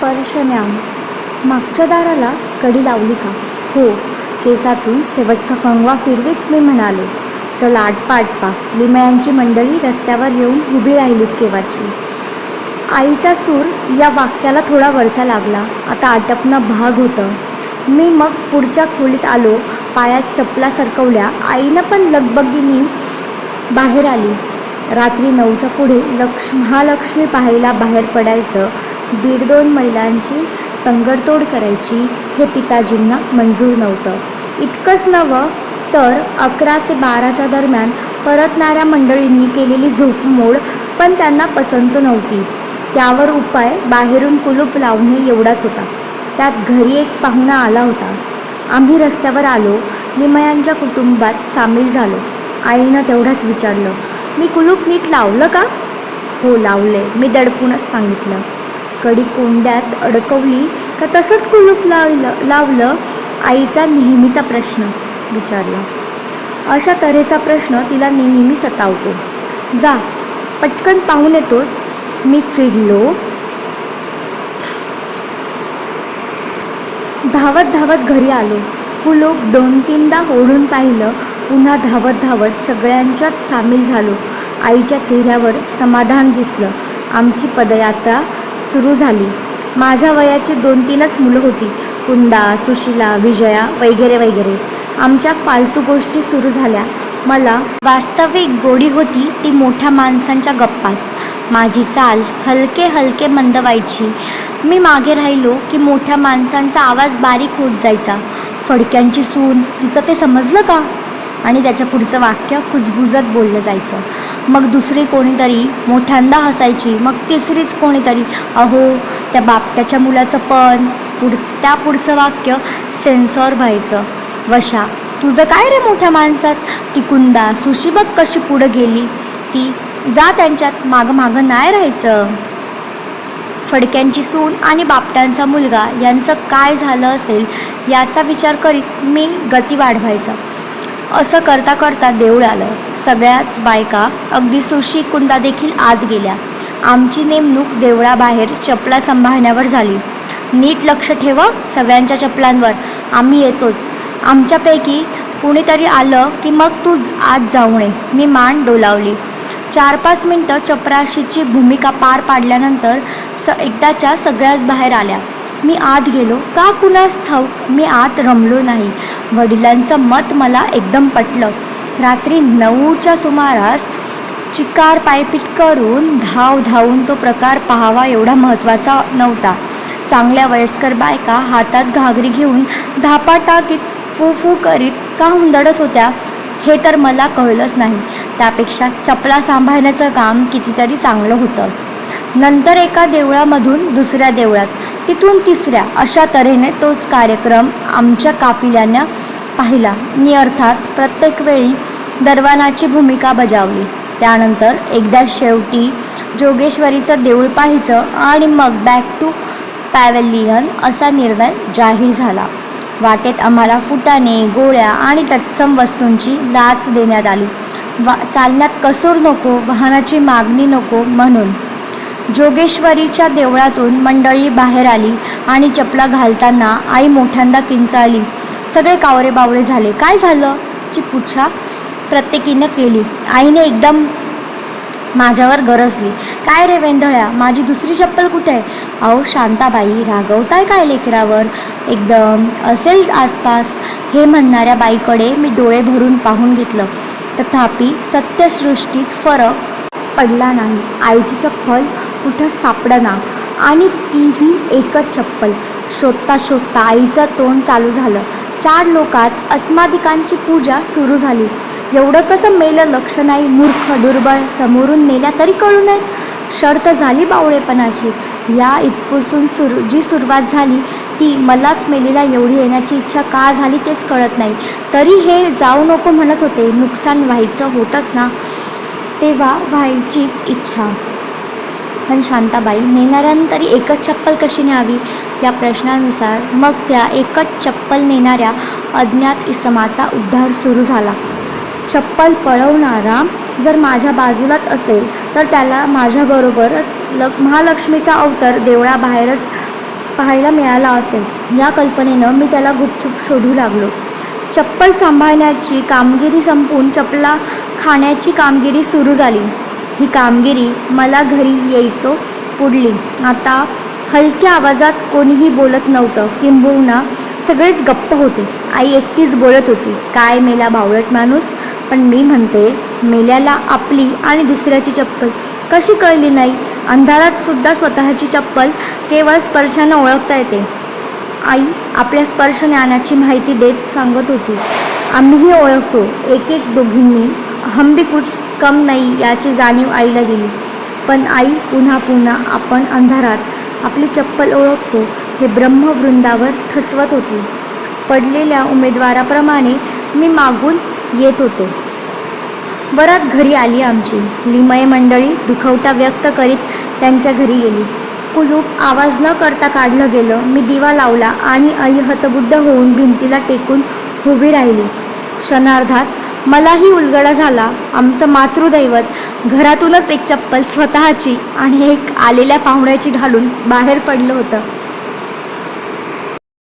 स्पर्शन्याम. मागच्या दाराला कडी लावली का? हो केसातून शेवटचा कंगवा फिरवीत मी म्हणालो चला आटपा आटपा लिमयांची मंडळी रस्त्यावर येऊन उभी राहिलीत केव्हाची. आईचा सूर या वाक्याला थोडा वरचा लागला. आता आटपणं भाग होतं. मी मग पुढच्या खोलीत आलो. पायात चपला सरकवल्या. आईनं पण लगबगीनी बाहेर आली. रात्री नऊच्या पुढे लक्ष महालक्ष्मी पाहायला बाहेर पडायचं. दीड दोन मैलांची तंगडतोड करायची हे पिताजींना मंजूर नव्हतं. इतकंच नवं तर अकरा ते बाराच्या दरम्यान परतणाऱ्या मंडळींनी केलेली झोपमोड पण त्यांना पसंत नव्हती. त्यावर उपाय बाहेरून कुलूप लावणे एवढाच होता. त्यात घरी एक पाहुणा आला होता. आम्ही रस्त्यावर आलो. निमयांच्या कुटुंबात सामील झालो. आईनं तेवढ्यात विचारलं मी कुलूप नीट लावलं का? हो लावले. मी दडपूनच सांगितलं. कडी कोंड्यात अडकवली का तसंच कुलूप लावलं लावलं? आईचा नेहमीचा प्रश्न विचारला. अशा तऱ्हेचा प्रश्न तिला नेहमी सतावतो. जा पटकन पाहून येतोस. मी फिरलो. धावत धावत घरी आलो. कुलूप दोन तीनदा ओढून पाहिलं पुन्हा धावत धावत सगळ्यांच्यात सामील झालो. आईच्या चेहऱ्यावर समाधान दिसलं. आमची पदयात्रा सुरू झाली. माझ्या वयाची दोन तीनच मुलं होती. कुंदा सुशिला विजया वगैरे वगैरे. आमच्या फालतू गोष्टी सुरू झाल्या. मला वास्तविक गोडी होती ती मोठ्या माणसांच्या गप्पात. माझी चाल हलके हलके मंद व्हायची मी मागे राहिलो की मोठ्या माणसांचा आवाज बारीक होत जायचा. फडक्यांची सून. तिचं ते समजलं का? आणि त्याच्या पुढचं वाक्य कुजबुजत बोललं जायचं. मग दुसरी कोणीतरी मोठ्यांदा हसायची. मग तिसरीच कोणीतरी अहो त्या बापट्याच्या मुलाचं पण. पुढ त्या पुढचं वाक्य सेन्सॉर व्हायचं. वशा तुझं काय रे मोठ्या माणसात? ती कुंदा सुशी कशी पुढं गेली? ती जा त्यांच्यात मागं मागं नाही राहायचं. फडक्यांची सून आणि बापट्यांचा मुलगा यांचं काय झालं असेल याचा विचार करीत मी गती वाढवायचा. असं करता करता देऊळ आलं. सगळ्याच बायका अगदी सुशी कुंदा देखील आत गेल्या. आमची नेमणूक देवळाबाहेर चपला सांभाळण्यावर झाली. नीट लक्ष ठेव सगळ्यांच्या चपलांवर. आम्ही येतोच. आमच्यापैकी कुणीतरी आलं की मग तू आत जाऊ नये. मी मान डोलावली. चार पाच मिनटं चपराशीची भूमिका पार पाडल्यानंतर स एकदाच्या सगळ्याच बाहेर आल्या. मी आत गेलो. का कुणास ठाऊक? मी आत रमलो नाही. वडिलांचं मत मला एकदम पटलं. रात्री नऊच्या सुमारास चिकार पायपीट करून धाव धावून तो प्रकार पाहावा एवढा महत्त्वाचा नव्हता. चांगल्या वयस्कर बायका हातात घागरी घेऊन धापा टाकीत फू फू करीत का हुंदडत होत्या हे तर मला कळलंच नाही. त्यापेक्षा चपला सांभाळण्याचं काम कितीतरी चांगलं होतं. नंतर एका देवळामधून दुसऱ्या देवळात. तिथून तिसऱ्या अशा तऱ्हेने तोच कार्यक्रम आमच्या काफिल्यानं पाहिला. मी अर्थात प्रत्येक वेळी दरवानाची भूमिका बजावली. त्यानंतर एकदा शेवटी जोगेश्वरीचं देऊळ पाहायचं आणि मग बॅक टू पॅवेलियन असा निर्णय जाहीर झाला. वाटेत आम्हाला फुटाणे गोळ्या आणि तत्सम वस्तूंची लाच देण्यात आली. वा चालण्यात कसूर नको वाहनाची मागणी नको म्हणून. जोगेश्वरीच्या देवळातून मंडळी बाहेर आली आणि चपला घालताना आई मोठ्यांदा किंचाळली. सगळे कावरे बावरे झाले. काय झालं? ची पुच्छा प्रत्येकीनं केली. आईने एकदम माझ्यावर गरजली. काय रे वेंधळ्या? माझी दुसरी चप्पल कुठे आहे? अहो शांताबाई रागवताय काय लेकरावर? एकदम. असेल आसपास. हे म्हणणाऱ्या बाईकडे मी डोळे भरून पाहून घेतलं. तथापि सत्यसृष्टीत फरक पडला नाही. आईची चप्पल कुठं सापडना. आणि तीही एकच चप्पल. शोधता शोधता आईचं तोंड चालू झालं. चार लोकात अस्मादिकांची पूजा सुरू झाली. एवढं कसं मेलं लक्ष नाही मूर्ख दुर्बळ समोरून नेल्या तरी कळू नयेत शर्त झाली बावळेपणाची. या इथपासून सुरू जी सुरुवात झाली ती मलाच मेलेला एवढी येण्याची इच्छा का झाली तेच कळत नाही. तरी हे जाऊ नको म्हणत होते. नुकसान व्हायचं होतंच ना. तेव्हा व्हायचीच इच्छा. पण शांताबाई नेणाऱ्यानं तरी एकच चप्पल कशी न्यावी? या प्रश्नानुसार मग त्या एकच चप्पल नेणाऱ्या अज्ञात इसमाचा उद्धार सुरू झाला. चप्पल पळवणारा जर माझ्या बाजूलाच असेल तर त्याला माझ्याबरोबरच ल महालक्ष्मीचा अवतार देवळाबाहेरच पाहायला मिळाला असेल. या कल्पनेनं मी त्याला गुपचूप शोधू लागलो. चप्पल सांभाळण्याची कामगिरी संपून चपला खाण्याची कामगिरी सुरू झाली. ही कामगिरी मला घरी येतो पुढली. आता हलक्या आवाजात कोणीही बोलत नव्हतं. किंबहुना सगळेच गप्प होते. आई एकटीच बोलत होती. काय मेला बावळट माणूस? पण मी म्हणते मेल्याला आपली आणि दुसऱ्याची चप्पल. कशी कळली नाही? अंधारात सुद्धा स्वतःची चप्पल केवळ स्पर्शानं ओळखता येते. आई आपल्या स्पर्श ज्ञानाची माहिती देत सांगत होती. आम्हीही ओळखतो. एक एक दोघींनी हम भी कुछ कम नाही याची जाणीव आईला दिली पण आई पुन्हा पुन्हा आपण अंधारात आपली चप्पल ओळखतो. हे ब्रह्मवृंदावर ठसवत होती. पडलेल्या उमेदवाराप्रमाणे मी मागून येत होतो. बरात घरी आली आमची. लिमय मंडळी दुखवटा व्यक्त करीत त्यांच्या घरी गेली. कुलूप आवाज न करता काढलं गेलं. मी दिवा लावला आणि आई हतबुद्ध होऊन भिंतीला टेकून उभी राहिली. क्षणार्धात मलाही उलगडा झाला. आमचं मातृदैवत घरातूनच एक चप्पल स्वतःची आणि एक आलेल्या पाहुण्याची घालून बाहेर पडलं होतं.